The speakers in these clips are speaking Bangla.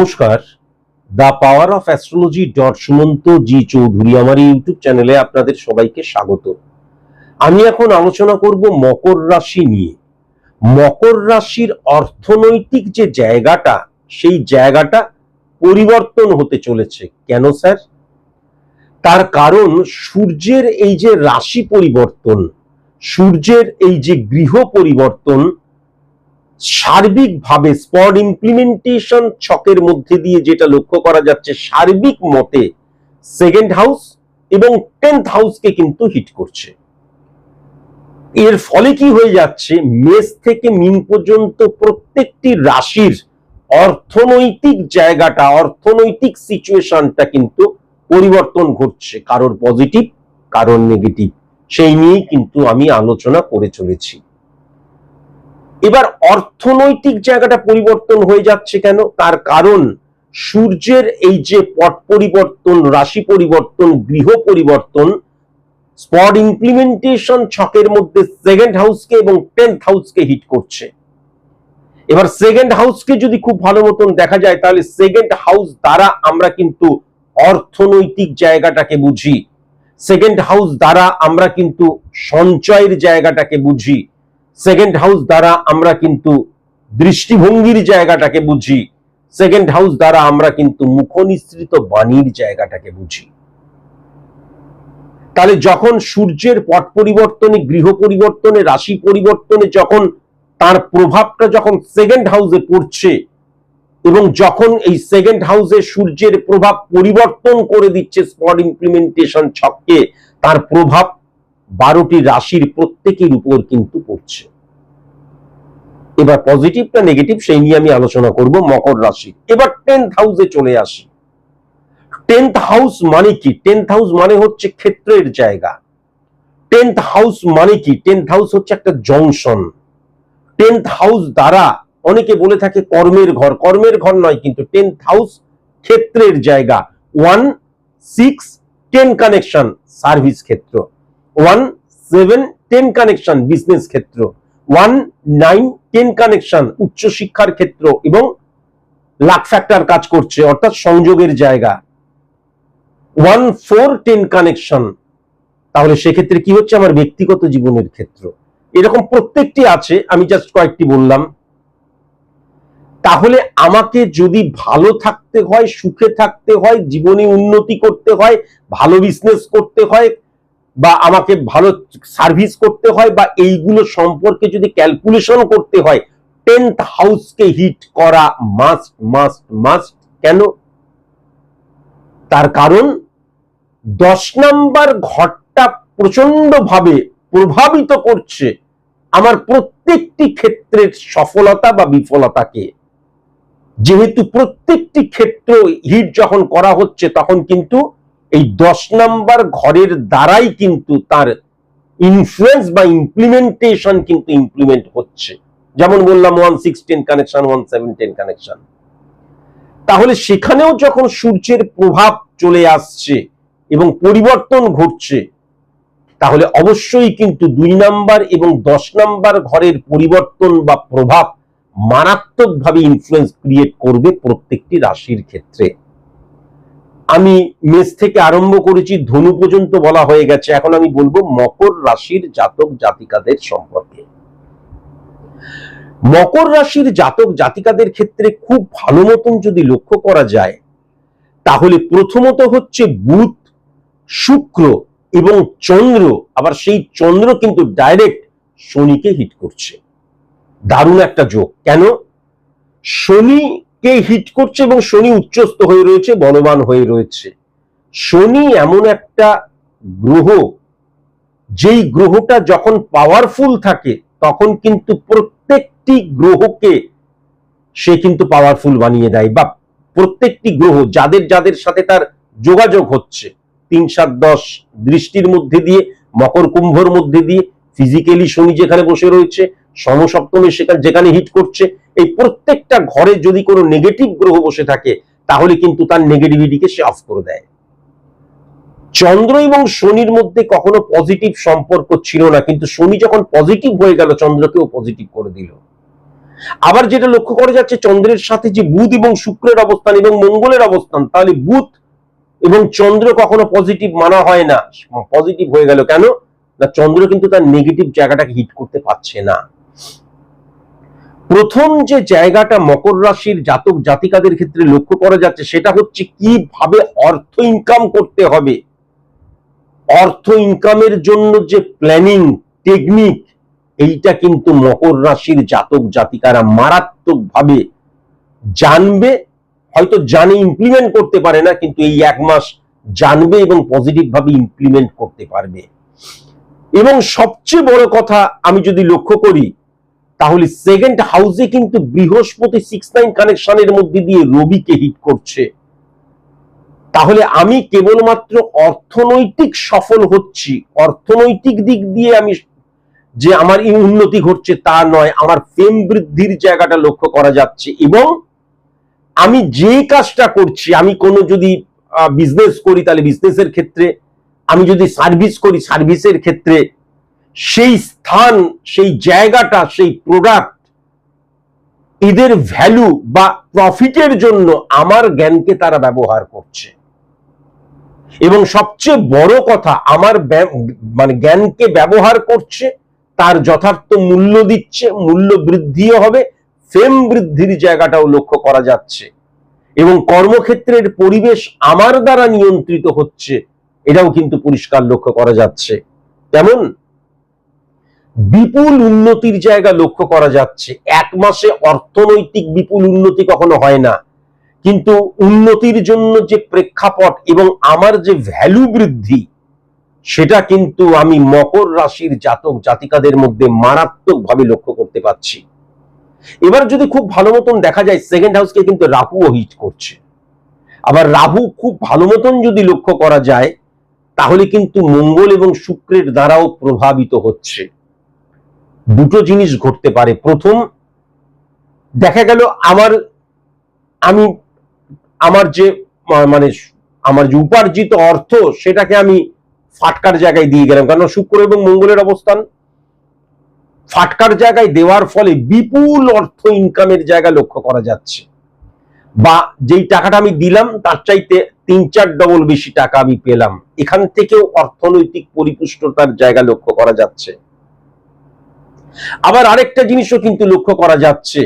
নমস্কার। The power of astrology dot Sumanta G Chowdhury আমার ইউটিউব চ্যানেলে আপনাদের সবাইকে স্বাগত। আমি এখন আলোচনা করব মকর রাশি নিয়ে। মকর রাশির অর্থনৈতিক যে জায়গাটা, সেই জায়গাটা পরিবর্তন হতে চলেছে। কেন স্যার? তার কারণ সূর্যের এই যে রাশি পরিবর্তন, সূর্যের এই যে গৃহ পরিবর্তন সার্বিকভাবে স্পট ইমপ্লিমেন্টেশন ছকের মধ্যে দিয়ে যেটা লক্ষ্য করা যাচ্ছে সার্বিক মতে সেকেন্ড হাউস এবং টেন্থ হাউসকে কিন্তু হিট করছে। এর ফলে কি হয়ে যাচ্ছে? মেষ থেকে মিন পর্যন্ত প্রত্যেকটি রাশির অর্থনৈতিক জায়গাটা, অর্থনৈতিক সিচুয়েশনটা কিন্তু পরিবর্তন ঘটছে। কারোর পজিটিভ কারোর নেগেটিভ সেই নিয়েই কিন্তু আমি আলোচনা করে চলেছি। এবার অর্থনৈতিক জায়গাটা পরিবর্তন হয়ে যাচ্ছে কেন? তার কারণ সূর্যের এই যে পট পরিবর্তন, রাশি পরিবর্তন, গৃহ পরিবর্তন, স্পট ইমপ্লিমেন্টেশন ছকের মধ্যে সেকেন্ড হাউসকে এবং টেন্থ হাউসকে হিট করছে। এবার সেকেন্ড হাউসকে যদি খুব ভালো মতন দেখা যায়, তাহলে সেকেন্ড হাউস দ্বারা আমরা কিন্তু অর্থনৈতিক জায়গাটাকে বুঝি। সেকেন্ড হাউস দ্বারা আমরা কিন্তু সঞ্চয়ের জায়গাটাকে বুঝি। সেকেন্ড হাউস দ্বারা আমরা কিন্তু দৃষ্টিভঙ্গির জায়গাটাকে বুঝি। সেকেন্ড হাউস দ্বারা আমরা কিন্তু মুখনিসৃত বাণীর জায়গাটাকে বুঝি। তাহলে যখন সূর্যের পট পরিবর্তনে, গৃহ পরিবর্তনে, রাশি পরিবর্তনে যখন তার প্রভাবটা যখন সেকেন্ড হাউসে পড়ছে এবং যখন এই সেকেন্ড হাউসে সূর্যের প্রভাব পরিবর্তন করে দিচ্ছে স্পট ইমপ্লিমেন্টেশন ছককে, তার প্রভাব বারোটি রাশির প্রত্যেকের উপর কিন্তু পড়ছে। এবার পজিটিভ না নেগেটিভ সেই নিয়ে আমি আলোচনা করব মকর রাশি। এবার টেন্থ হাউসে চলে আসি। টেন্থ হাউস মানে কি? টেন্থ হাউস মানে হচ্ছে ক্ষেত্রের জায়গা। টেন্থ হাউস মানে কি? টেন্থ হাউস হচ্ছে একটা জংশন টেন্থ হাউস দ্বারা অনেকে বলে থাকে কর্মের ঘর। কর্মের ঘর নয় কিন্তু টেন্থ হাউস ক্ষেত্রের জায়গা। One six ten connection service ক্ষেত্র। One seven ten connection business ক্ষেত্র ওয়ান নাইন টেন কানেকশন উচ্চশিক্ষার ক্ষেত্র এবং লাক ফ্যাক্টর কাজ করছে, অর্থাৎ সংযোগের জায়গা। ওয়ান ফোর টেন কানেকশন তাহলে সেক্ষেত্রে কি হচ্ছে আমার ব্যক্তিগত জীবনের ক্ষেত্র? এরকম প্রত্যেকটি আছে, আমি জাস্ট কয়েকটি বললাম। তাহলে আমাকে যদি ভালো থাকতে হয়, সুখে থাকতে হয়, জীবনে উন্নতি করতে হয়, ভালো বিজনেস করতে হয় বা আমাকে ভালো সার্ভিস করতে হয় বা এইগুলো সম্পর্কে যদি ক্যালকুলেশন করতে হয় টেন্থ হাউসকে হিট করা মাস্ট মাস্ট মাস্ট কেন? তার কারণ দশ নাম্বার ঘরটা প্রচণ্ড ভাবে প্রভাবিত করছে আমার প্রত্যেকটি ক্ষেত্রের সফলতা বা বিফলতাকে। যেহেতু প্রত্যেকটি ক্ষেত্র হিট যখন করা হচ্ছে, তখন কিন্তু এই দশ নাম্বার ঘরের দ্বারাই কিন্তু তার ইনফ্লুয়েন্স বা ইমপ্লিমেন্টেশন কিন্তু ইমপ্লিমেন্ট হচ্ছে। যেমন বললাম one six ten connection one seven connection তাহলে সেখানেও যখন সূর্যের প্রভাব চলে আসছে এবং পরিবর্তন ঘটছে, তাহলে অবশ্যই কিন্তু দুই নাম্বার এবং দশ নাম্বার ঘরের পরিবর্তন বা প্রভাব মারাত্মকভাবে ইনফ্লুয়েন্স ক্রিয়েট করবে প্রত্যেকটি রাশির ক্ষেত্রে। আমি মেষ থেকে আরম্ভ করেছি, ধনু পর্যন্ত বলা হয়ে গেছে। এখন আমি বলব মকর রাশির জাতক জাতিকাদের সম্পর্কে। মকর রাশির জাতক জাতিকাদের ক্ষেত্রে খুব ভালো মতন যদি লক্ষ্য করা যায়, তাহলে প্রথমত হচ্ছে বুধ, শুক্র এবং চন্দ্র। আবার সেই চন্দ্র কিন্তু ডাইরেক্ট শনিকে হিট করছে। দারুণ একটা যোগ। কেন? শনিকে হিট করছে এবং শনি উচ্চস্থ হয়ে রয়েছে, বলবান হয়ে রয়েছে। শনি এমন একটা গ্রহ, যেই গ্রহটা যখন পাওয়ারফুল থাকে, তখন কিন্তু প্রত্যেকটি গ্রহকে সে কিন্তু পাওয়ারফুল বানিয়ে দেয়, বা প্রত্যেকটি গ্রহ যাদের যাদের সাথে তার যোগাযোগ হচ্ছে, তিন, সাত, দশ দৃষ্টির মধ্যে দিয়ে, মকর কুম্ভর মধ্যে দিয়ে ফিজিক্যালি শনি যেখানে বসে রয়েছে সমসপ্তমে সেখানে যেখানে হিট করছে, এই প্রত্যেকটা ঘরে যদি কোনো নেগেটিভ গ্রহ বসে থাকে, তাহলে কিন্তু তার নেগেটিভিটিকে সে অফ করে দেয়। চন্দ্র এবং শনির মধ্যে কখনো পজিটিভ সম্পর্ক ছিল না, কিন্তু শনি যখন পজিটিভ হয়ে গেল, চন্দ্রকেও পজিটিভ করে দিল। আবার যেটা লক্ষ্য করা যাচ্ছে, চন্দ্রের সাথে যে বুধ এবং শুক্রের অবস্থান এবং মঙ্গলের অবস্থান, তাহলে বুধ এবং চন্দ্র কখনো পজিটিভ মানা হয় না। পজিটিভ হয়ে গেল কেন? না, চন্দ্র কিন্তু তার নেগেটিভ জায়গাটাকে হিট করতে পারছে না। প্রথম যে জায়গাটা মকর রাশির জাতক জাতিকাদের ক্ষেত্রে লক্ষ্য করা যাচ্ছে সেটা হচ্ছে কীভাবে অর্থ ইনকাম করতে হবে। অর্থ ইনকামের জন্য যে প্ল্যানিং টেকনিক এইটা কিন্তু মকর রাশির জাতক জাতিকারা মারাত্মকভাবে জানবে, হয়তো জানে ইমপ্লিমেন্ট করতে পারে না, কিন্তু এই এক মাস জানবে এবং পজিটিভ ভাবে ইমপ্লিমেন্ট করতে পারবে। এবং সবচেয়ে বড় কথা আমি যদি লক্ষ্য করি তাহলে সেকেন্ড হাউসে কিন্তু বৃহস্পতি সিক্স নাইন কানেকশনের মধ্যে দিয়ে রবিকে হিট করছে। তাহলে আমি কেবলমাত্র অর্থনৈতিক সফল হচ্ছি। অর্থনৈতিক দিক দিয়ে আমি যে আমার এই উন্নতি ঘটছে তা নয়, আমার ফেম বৃদ্ধির জায়গাটা লক্ষ্য করা যাচ্ছে এবং আমি যে কাজটা করছি, আমি কোনো যদি বিজনেস করি, তাহলে বিজনেসের ক্ষেত্রে, আমি যদি সার্ভিস করি সার্ভিসের ক্ষেত্রে সেই স্থান, সেই জায়গাটা, সেই প্রোডাক্ট এদের ভ্যালু বা প্রফিটের জন্য আমার জ্ঞানকে তারা ব্যবহার করছে। এবং সবচেয়ে বড় কথা, আমার মানে জ্ঞানকে ব্যবহার করছে, তার যথার্থ মূল্য দিচ্ছে, মূল্য বৃদ্ধিও হবে ফেম বৃদ্ধির জায়গাটাও লক্ষ্য করা যাচ্ছে। এবং কর্মক্ষেত্রের পরিবেশ আমার দ্বারা নিয়ন্ত্রিত হচ্ছে, এটাও কিন্তু পরিষ্কার লক্ষ্য করা যাচ্ছে। কেমন? বিপুল উন্নতির জায়গা লক্ষ্য করা যাচ্ছে। এক মাসে অর্থনৈতিক বিপুল উন্নতি কখনো হয় না। কিন্তু উন্নতির জন্য যে প্রেক্ষাপট এবং আমার যে ভ্যালু বৃদ্ধি, সেটা কিন্তু আমি মকর রাশির জাতক জাতিকাদের মধ্যে মারাত্মকভাবে লক্ষ্য করতে পারছি। এবার যদি খুব ভালো মতন দেখা যায় সেকেন্ড হাউসকে কিন্তু রাহুও হিট করছে। আবার রাহু খুব ভালো মতন যদি লক্ষ্য করা যায়, তাহলে কিন্তু মঙ্গল এবং শুক্রের দ্বারাও প্রভাবিত হচ্ছে। দুটো জিনিস ঘটতে পারে। প্রথম, দেখা গেল আমার, আমি, আমার যে মানে আমার যে উপার্জিত অর্থ, সেটাকে আমি ফাটকার জায়গায় দিয়ে গেলাম। কারণ শুক্র এবং মঙ্গলের অবস্থান। ফাটকার জায়গায় দেওয়ার ফলে বিপুল অর্থ ইনকামের জায়গা লক্ষ্য করা যাচ্ছে। বা যেই টাকাটা আমি দিলাম, তার চাইতে তিন চার ডবল বেশি টাকা আমি পেলাম। এখান থেকেও অর্থনৈতিক পরিপুষ্টতার জায়গা লক্ষ্য করা যাচ্ছে। আবার আরেকটা জিনিসও কিন্তু লক্ষ্য করা যাচ্ছে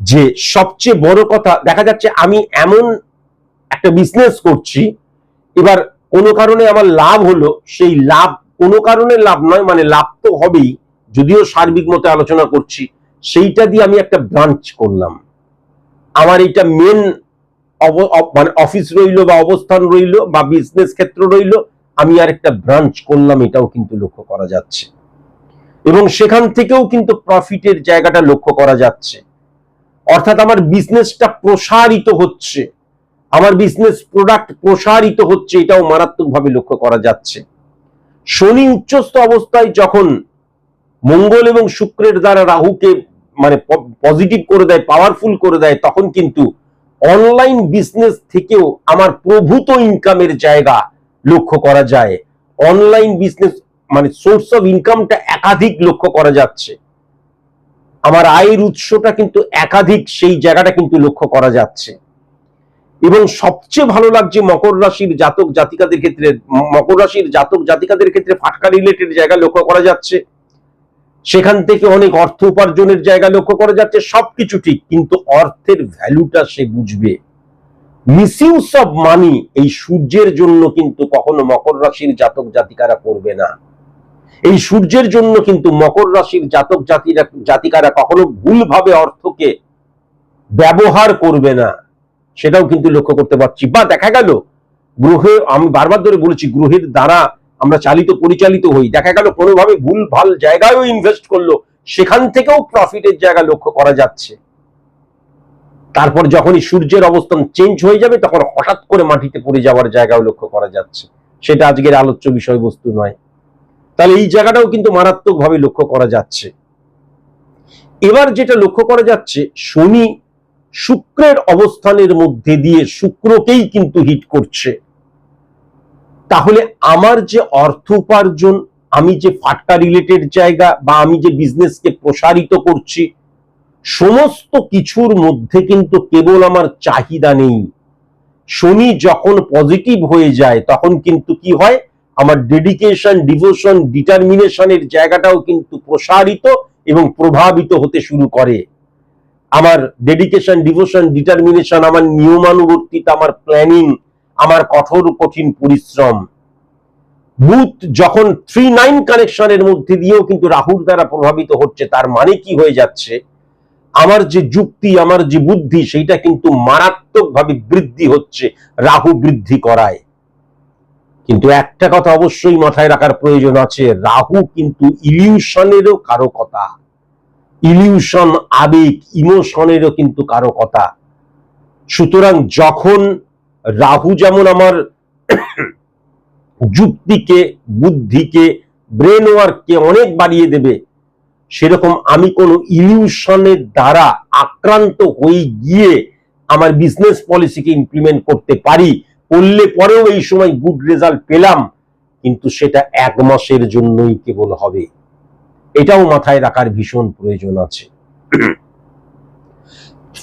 যে সবচেয়ে বড় কথা, দেখা যাচ্ছে আমি এমন একটা বিজনেস করছি, এবার কোনো কারণে আমার লাভ হলো, সেই লাভ কোনো কারণে লাভ নয় মানে লাভ তো হবেই, যদিও সার্বিক মতে আলোচনা করছি, সেইটা দিয়ে আমি একটা ব্রাঞ্চ করলাম। আমার এইটা মেন মানে অফিস রইল বা অবস্থান রইল বা বিজনেস ক্ষেত্র রইল, আমি আর একটা ব্রাঞ্চ করলাম, এটাও কিন্তু লক্ষ্য করা যাচ্ছে। এবং সেখান থেকেও কিন্তু প্রফিটের জায়গাটা লক্ষ্য করা যাচ্ছে। অর্থাৎ আমার বিজনেসটা প্রসারিত হচ্ছে। আমার বিজনেস প্রোডাক্ট প্রসারিত হচ্ছে, এটাও মারাত্মকভাবে লক্ষ্য করা যাচ্ছে। শনি উচ্চস্থ অবস্থায় যখন মঙ্গল এবং শুক্রের দ্বারা রাহুকে মানে পজিটিভ করে দেয় পাওয়ারফুল করে দেয়, তখন কিন্তু অনলাইন বিজনেস থেকেও আমার প্রভূত ইনকামের জায়গা লক্ষ্য করা যায়। অনলাইন বিজনেস মানে সোর্স অফ ইনকামটা একাধিক লক্ষ্য করা যাচ্ছে। আমার আয়ের উৎসটা কিন্তু একাধিক সেই জায়গাটা কিন্তু লক্ষ্য করা যাচ্ছে। এবং সবচেয়ে ভালো লাগছে মকর রাশির জাতক জাতিকাদের ক্ষেত্রে, মকর রাশির জাতক জাতিকাদের ক্ষেত্রে ফাটকা রিলেটেড জায়গা লক্ষ্য করা যাচ্ছে। সেখান থেকে অনেক অর্থ উপার্জনের জায়গা লক্ষ্য করা যাচ্ছে, সবকিছু ঠিক, কিন্তু অর্থের ভ্যালুটা সে বুঝবে। মিসইউজ অফ মানি এই সূর্যের জন্য কিন্তু কখনো মকর রাশির জাতক জাতিকারা করবে না। এই সূর্যের জন্য কিন্তু মকর রাশির জাতক জাতিরা, জাতিকারা কখনো ভুলভাবে অর্থকে ব্যবহার করবে না। সেটাও কিন্তু লক্ষ্য করতে পারছি। বা দেখা গেল, গ্রহে আমি বারবার ধরে বলেছি, গ্রহের দ্বারা আমরা চালিত, পরিচালিত হই। দেখা গেল, কোনোভাবে ভুল ভালো জায়গায়ও ইনভেস্ট করল, সেখান থেকেও প্রফিটের জায়গা লক্ষ্য করা যাচ্ছে। তারপর যখনই সূর্যের অবস্থান চেঞ্জ হয়ে যাবে, তখন হঠাৎ করে মাটিতে পড়ে যাওয়ার জায়গাও লক্ষ্য করা যাচ্ছে। সেটা আজকের আলোচ্য বিষয়বস্তু নয়। তাহলে এই জায়গাটাও কিন্তু মারাত্মকভাবে লক্ষ্য করা যাচ্ছে। এবার যেটা লক্ষ্য করা যাচ্ছে, শনি শুক্রের অবস্থানের মধ্যে দিয়ে শুক্রকেই কিন্তু হিট করছে। তাহলে আমার যে অর্থ উপার্জন, আমি যে ফাটকা রিলেটেড জায়গা বা আমি যে বিজনেসকে প্রসারিত করছি, সমস্ত কিছুর মধ্যে কিন্তু কেবল আমার চাহিদা নেই। শনি যখন পজিটিভ হয়ে যায়, তখন কিন্তু কি হয়? আমার ডেডিকেশন ডিভোশন ডিটারমিনেশনের জায়গাটাও কিন্তু প্রসারিত এবং প্রভাবিত হতে শুরু করে। আমার ডেডিকেশন ডিভোশন ডিটারমিনেশন আমার নিয়মানুবর্তিতা, আমার প্ল্যানিং আমার কঠোর, কঠিন পরিশ্রম। বুথ যখন থ্রি নাইন কানেকশনের মধ্যে দিয়েও কিন্তু রাহুর দ্বারা প্রভাবিত হচ্ছে, তার মানে কি হয়ে যাচ্ছে? আমার যে যুক্তি, আমার যে বুদ্ধি, সেইটা কিন্তু মারাত্মকভাবে বৃদ্ধি হচ্ছে, রাহু বৃদ্ধি করায়। কিন্তু একটা কথা অবশ্যই মাথায় রাখার প্রয়োজন আছে, রাহু কিন্তু ইলিউশনেরও কারও কথা। ইলিউশন আবেগ ইমোশনেরও কিন্তু কারও কথা। সুতরাং যখন রাহু যেমন আমার যুক্তিকে, বুদ্ধিকে ব্রেন ওয়ার্ককে অনেক বাড়িয়ে দেবে, সেরকম আমি কোনো ইলিউশনের দ্বারা আক্রান্ত হয়ে গিয়ে আমার বিজনেস পলিসিকে ইমপ্লিমেন্ট করতে পারি করলে পরেও এই সময় গুড রেজাল্ট পেলাম, কিন্তু সেটা এক মাসের জন্যই কেবল হবে। এটাও মাথায় রাখার ভীষণ প্রয়োজন আছে।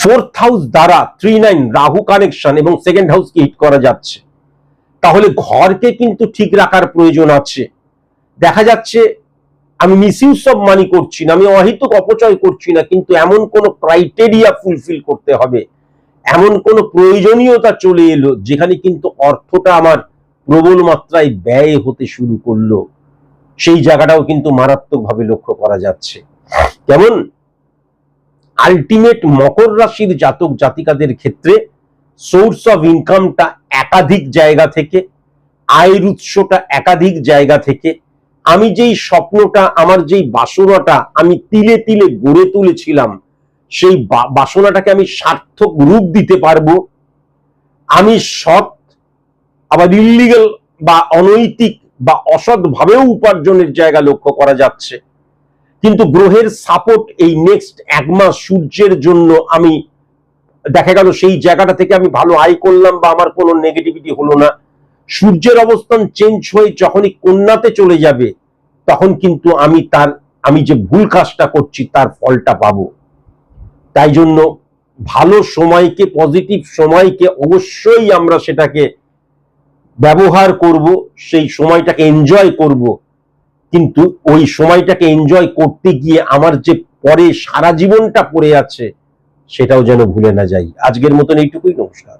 ফোর্থ হাউস দ্বারা থ্রি নাইন রাহু কানেকশন এবং সেকেন্ড হাউসকে হিট করা যাচ্ছে। তাহলে ঘরকে কিন্তু ঠিক রাখার প্রয়োজন আছে। দেখা যাচ্ছে, আমি মিসইউজ সব মানি করছি না, আমি অহিতুক অপচয় করছি না, কিন্তু এমন কোন ক্রাইটেরিয়া ফুলফিল করতে হবে। এমন কোন প্রয়োজনীয়তা চলে এলো যেখানে কিন্তু অর্থটা আমার প্রবল মাত্রায় ব্যয় হতে শুরু করল। সেই জায়গাটাও কিন্তু মারাত্মকভাবে লক্ষ্য করা যাচ্ছে। কেমন? আলটিমেট মকর রাশির জাতক জাতিকাদের ক্ষেত্রে সোর্স অফ ইনকামটা একাধিক জায়গা থেকে, আয়ের উৎসটা একাধিক জায়গা থেকে, আমি যেই স্বপ্নটা, আমার যেই বাসনাটা আমি তিলে তিলে গড়ে তুলেছিলাম সেই বাসনাটাকে আমি সার্থক রূপ দিতে পারব। আমি সৎ আবার ইলিগাল বা অনৈতিক বা অসৎ ভাবেও উপার্জনের জায়গা লক্ষ্য করা যাচ্ছে। কিন্তু গ্রহের সাপোর্ট এই নেক্সট এক মাস সূর্যের জন্য আমি, দেখা গেল সেই জায়গাটা থেকে আমি ভালো আয় করলাম বা আমার কোনো নেগেটিভিটি হলো না। সূর্যের অবস্থান চেঞ্জ হয়ে যখনই কন্যাতে চলে যাবে, তখন কিন্তু আমি তার, আমি যে ভুল কাজটা করছি তার ফলটা পাবো। তাই জন্য ভালো সময়কে পজিটিভ সময়কে অবশ্যই আমরা সেটাকে ব্যবহার করব, সেই সময়টাকে এনজয় করব। কিন্তু ওই সময়টাকে এনজয় করতে গিয়ে আমার যে পরে সারা জীবনটা পড়ে আছে, সেটাও যেন ভুলে না যাই। আজকের মতন এইটুকুই, নমস্কার।